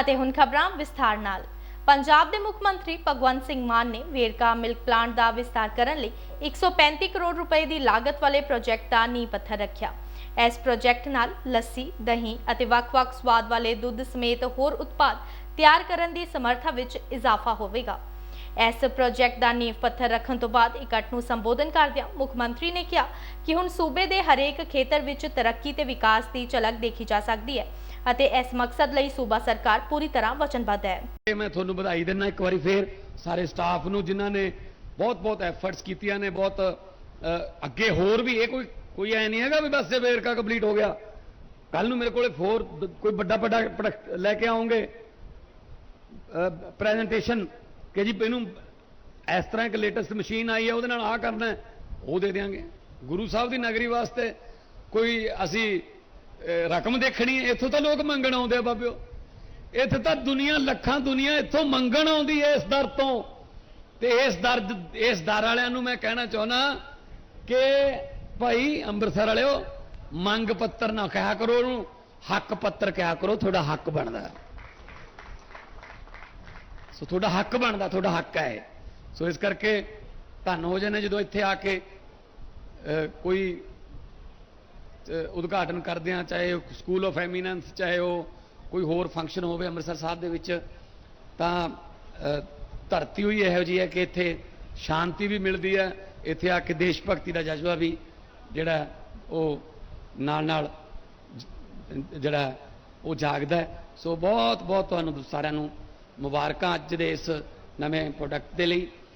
ਅਤੇ ਹੁਣ ਖਬਰਾਂ ਵਿਸਥਾਰ ਨਾਲ। ਪੰਜਾਬ ਦੇ ਮੁੱਖ ਮੰਤਰੀ ਭਗਵੰਤ ਸਿੰਘ ਮਾਨ ਨੇ ਵੇਰਕਾ ਮਿਲਕ ਪਲਾਂਟ ਦਾ ਵਿਸਤਾਰ ਕਰਨ ਲਈ 135 ਕਰੋੜ ਰੁਪਏ ਦੀ ਲਾਗਤ ਵਾਲੇ ਪ੍ਰੋਜੈਕਟ ਦਾ ਨੀਂਹ ਪੱਥਰ ਰੱਖਿਆ। ਇਸ ਪ੍ਰੋਜੈਕਟ ਨਾਲ ਲੱਸੀ, ਦਹੀਂ ਅਤੇ ਵੱਖ-ਵੱਖ ਸਵਾਦ ਵਾਲੇ ਦੁੱਧ ਸਮੇਤ ਹੋਰ ਉਤਪਾਦ ਤਿਆਰ ਕਰਨ ਦੀ ਸਮਰੱਥਾ ਵਿੱਚ ਇਜ਼ਾਫਾ ਹੋਵੇਗਾ। ਇਸ ਪ੍ਰੋਜੈਕਟ ਦਾ ਨੀਂਹ ਪੱਥਰ ਰੱਖਣ ਤੋਂ ਬਾਅਦ ਇਕੱਠ ਨੂੰ ਸੰਬੋਧਨ ਕਰਦਿਆਂ ਮੁੱਖ ਮੰਤਰੀ ਨੇ ਕਿਹਾ ਕਿ ਹੁਣ ਸੂਬੇ ਦੇ ਹਰੇਕ ਖੇਤਰ ਵਿੱਚ ਤਰੱਕੀ ਤੇ ਵਿਕਾਸ ਦੀ ਝਲਕ ਦੇਖੀ ਜਾ ਸਕਦੀ ਹੈ ਅਤੇ ਇਸ ਮਕਸਦ ਲਈ ਸੂਬਾ ਸਰਕਾਰ ਪੂਰੀ ਤਰ੍ਹਾਂ ਵਚਨਬੱਧ ਹੈ। ਮੈਂ ਤੁਹਾਨੂੰ ਵਧਾਈ ਦਿੰਦਾ ਇੱਕ ਵਾਰੀ ਫੇਰ ਸਾਰੇ ਸਟਾਫ ਨੂੰ ਜਿਨ੍ਹਾਂ ਨੇ ਬਹੁਤ ਬਹੁਤ ਐਫਰਟਸ ਕੀਤੀਆਂ ਨੇ, ਬਹੁਤ ਅੱਗੇ ਹੋਰ ਵੀ ਇਹ ਕੋਈ ਕੋਈ ਐ ਨਹੀਂ ਹੈਗਾ ਵੀ ਬਸ ਇਹ ਵੇਰਕਾ ਕੰਪਲੀਟ ਹੋ ਗਿਆ। ਕੱਲ ਨੂੰ ਮੇਰੇ ਕੋਲੇ ਫੋਰ ਕੋਈ ਵੱਡਾ ਵੱਡਾ ਲੈ ਕੇ ਆਉਂਗੇ। ਪ੍ਰੈਜੈਂਟੇਸ਼ਨ ਕਿ ਜੀ ਪੈਨੂੰ ਇਸ ਤਰ੍ਹਾਂ ਇੱਕ ਲੇਟੈਸਟ ਮਸ਼ੀਨ ਆਈ ਹੈ, ਉਹਦੇ ਨਾਲ ਆਹ ਕਰਨਾ ਉਹ ਦੇ ਦੇਾਂਗੇ ਗੁਰੂ ਸਾਹਿਬ ਦੀ ਨਗਰੀ ਵਾਸਤੇ ਕੋਈ ਅਸੀਂ ਰਕਮ ਦੇਖਣੀ ਹੈ, ਇੱਥੋਂ ਤਾਂ ਲੋਕ ਮੰਗਣ ਆਉਂਦੇ ਆ ਬਾਬਿਓ। ਇੱਥੇ ਤਾਂ ਦੁਨੀਆ, ਲੱਖਾਂ ਦੁਨੀਆ ਇੱਥੋਂ ਮੰਗਣ ਆਉਂਦੀ ਹੈ ਇਸ ਦਰ ਤੋਂ। ਤੇ ਇਸ ਦਰ ਇਸ ਦਰ ਵਾਲਿਆਂ ਨੂੰ ਮੈਂ ਕਹਿਣਾ ਚਾਹੁੰਦਾ ਕਿ ਭਾਈ ਅੰਮ੍ਰਿਤਸਰ ਵਾਲਿਓ, ਮੰਗ ਪੱਤਰ ਨਾ ਕਿਹਾ ਕਰੋ ਉਹਨੂੰ, ਹੱਕ ਪੱਤਰ ਕਿਹਾ ਕਰੋ, ਤੁਹਾਡਾ ਹੱਕ ਬਣਦਾ। ਸੋ ਤੁਹਾਡਾ ਹੱਕ ਬਣਦਾ, ਤੁਹਾਡਾ ਹੱਕ ਹੈ ਇਹ। ਸੋ ਇਸ ਕਰਕੇ ਧੰਨ ਹੋ ਜਾਣੇ ਜਦੋਂ ਇੱਥੇ ਆ ਕੇ ਕੋਈ ਉਦਘਾਟਨ ਕਰਦੇ ਆ ਚਾਹੇ ਸਕੂਲ ਆਫ ਐਮੀਨੈਂਸ ਚਾਹੇ ਉਹ ਕੋਈ ਹੋਰ ਫੰਕਸ਼ਨ ਹੋਵੇ ਅੰਮ੍ਰਿਤਸਰ ਸਾਹਿਬ ਦੇ ਵਿੱਚ, ਤਾਂ ਧਰਤੀ ਹੋਈ ਇਹੋ ਜੀ ਹੈ ਕਿ ਇੱਥੇ ਸ਼ਾਂਤੀ ਵੀ ਮਿਲਦੀ ਹੈ ਇੱਥੇ ਆ ਕੇ ਦੇਸ਼ ਭਗਤੀ ਦਾ ਜਜ਼ਬਾ ਵੀ ਜਿਹੜਾ ਉਹ ਨਾਲ ਨਾਲ ਜਿਹੜਾ ਉਹ ਜਾਗਦਾ ਸੋ ਬਹੁਤ ਬਹੁਤ ਤੁਹਾਨੂੰ ਸਾਰਿਆਂ ਨੂੰ ਮੁਬਾਰਕਾਂ ਅੱਜ ਦੇ ਇਸ ਨਵੇਂ ਪ੍ਰੋਡਕਟ ਦੇ ਲਈ।